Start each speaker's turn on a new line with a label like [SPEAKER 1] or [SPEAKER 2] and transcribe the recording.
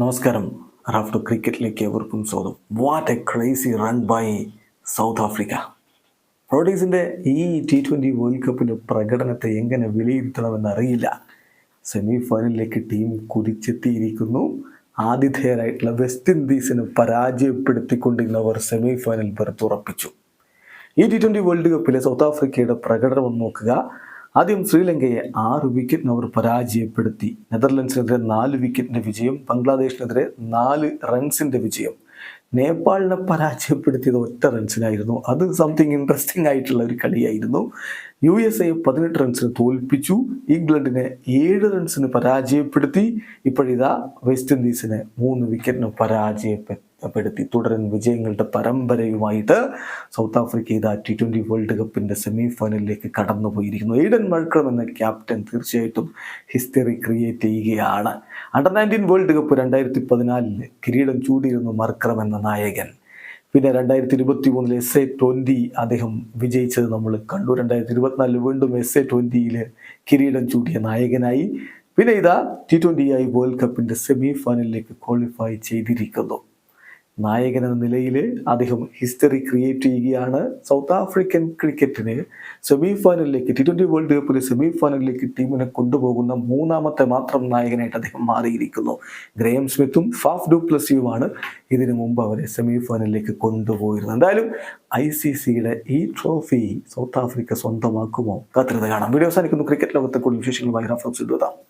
[SPEAKER 1] നമസ്കാരം. റാഫ്റ്റർ ക്രിക്കറ്റിലേക്ക് എവർക്കും സ്വാഗതം. What a crazy run by South Africa പ്രോഡീസിന്റെ ഈ ടി ട്വന്റി വേൾഡ് കപ്പിന്റെ പ്രകടനത്തെ എങ്ങനെ വിലയിരുത്തണമെന്ന് അറിയില്ല. സെമി ഫൈനലിലേക്ക് ടീം കുതിച്ചെത്തിയിരിക്കുന്നു. ആതിഥേയരായിട്ടുള്ള വെസ്റ്റ് ഇൻഡീസിനെ പരാജയപ്പെടുത്തിക്കൊണ്ട് ഇന്ന് അവർ സെമി ഫൈനൽ പുറത്തുറപ്പിച്ചു ഈ ടി ട്വന്റി വേൾഡ് കപ്പിലെ സൗത്ത് ആഫ്രിക്കയുടെ പ്രകടനം നോക്കുക. ആദ്യം ശ്രീലങ്കയെ ആറ് വിക്കറ്റിന് അവർ പരാജയപ്പെടുത്തി. നെതർലൻഡ്സിനെതിരെ നാല് വിക്കറ്റിന്റെ വിജയം ബംഗ്ലാദേശിനെതിരെ നാല് റൺസിന്റെ വിജയം. നേപ്പാളിനെ പരാജയപ്പെടുത്തിയത് ഒറ്റ റൺസിനായിരുന്നു അത് സംതിങ് ഇൻട്രസ്റ്റിംഗ് ആയിട്ടുള്ള ഒരു കളിയായിരുന്നു. യു എസ് എ പതിനെട്ട് റൺസിന് തോൽപ്പിച്ചു. ഇംഗ്ലണ്ടിനെ ഏഴ് റൺസിന് പരാജയപ്പെടുത്തി. ഇപ്പോഴിതാ വെസ്റ്റ് ഇൻഡീസിനെ മൂന്ന് വിക്കറ്റിന് പരാജയപ്പെടുത്തി തുടരൻ വിജയങ്ങളുടെ പരമ്പരയുമായിട്ട് സൗത്ത് ആഫ്രിക്ക ഇതാ ടി ട്വന്റി വേൾഡ് കപ്പിന്റെ സെമി ഫൈനലിലേക്ക് കടന്നുപോയിരിക്കുന്നു. എയ്ഡൻ മൾക്രം എന്ന ക്യാപ്റ്റൻ തീർച്ചയായിട്ടും ഹിസ്റ്ററി ക്രിയേറ്റ് ചെയ്യുകയാണ്. അണ്ടർ നയന്റീൻ വേൾഡ് കപ്പ് രണ്ടായിരത്തി പതിനാലിൽ കിരീടം ചൂടിയിരുന്നു മർക്രം എന്ന നായകൻ. പിന്നെ രണ്ടായിരത്തി ഇരുപത്തി മൂന്നിൽ എസ് എ ട്വന്റി അദ്ദേഹം വിജയിച്ചത് നമ്മൾ കണ്ടു. രണ്ടായിരത്തി ഇരുപത്തിനാലിൽ വീണ്ടും എസ് എ ട്വന്റിയിൽ കിരീടം ചൂടിയ നായകനായി. പിന്നെ ഇതാ ടി ട്വന്റിയായി വേൾഡ് കപ്പിന്റെ സെമി ഫൈനലിലേക്ക് ക്വാളിഫൈ ചെയ്തിരിക്കുന്നു. നായകൻ എന്ന നിലയിൽ അദ്ദേഹം ഹിസ്റ്ററി ക്രിയേറ്റ് ചെയ്യുകയാണ്. സൗത്ത് ആഫ്രിക്കൻ ക്രിക്കറ്റിന് സെമി ഫൈനലിലേക്ക് ടി ട്വന്റി വേൾഡ് കപ്പിലെ സെമി ഫൈനലിലേക്ക് ടീമിനെ കൊണ്ടുപോകുന്ന മൂന്നാമത്തെ മാത്രം നായകനായിട്ട് അദ്ദേഹം മാറിയിരിക്കുന്നു. ഗ്രേം സ്മിത്തും ഫാഫ് ഡു പ്ലസിയുമാണ് ഇതിനു മുമ്പ് അവരെ സെമി ഫൈനലിലേക്ക് കൊണ്ടുപോയിരുന്നത്. എന്തായാലും ഐ സി സിയുടെ ഈ ട്രോഫി സൗത്ത് ആഫ്രിക്ക സ്വന്തമാക്കുമോ? കാത്തിരുന്ന് കാണാം. വീഡിയോ അവസാനിക്കുന്നു. ക്രിക്കറ്റ് ലോകത്തെ കൂടുതൽ വിശേഷങ്ങളുമായി റഫറൻസ് എഴുതാം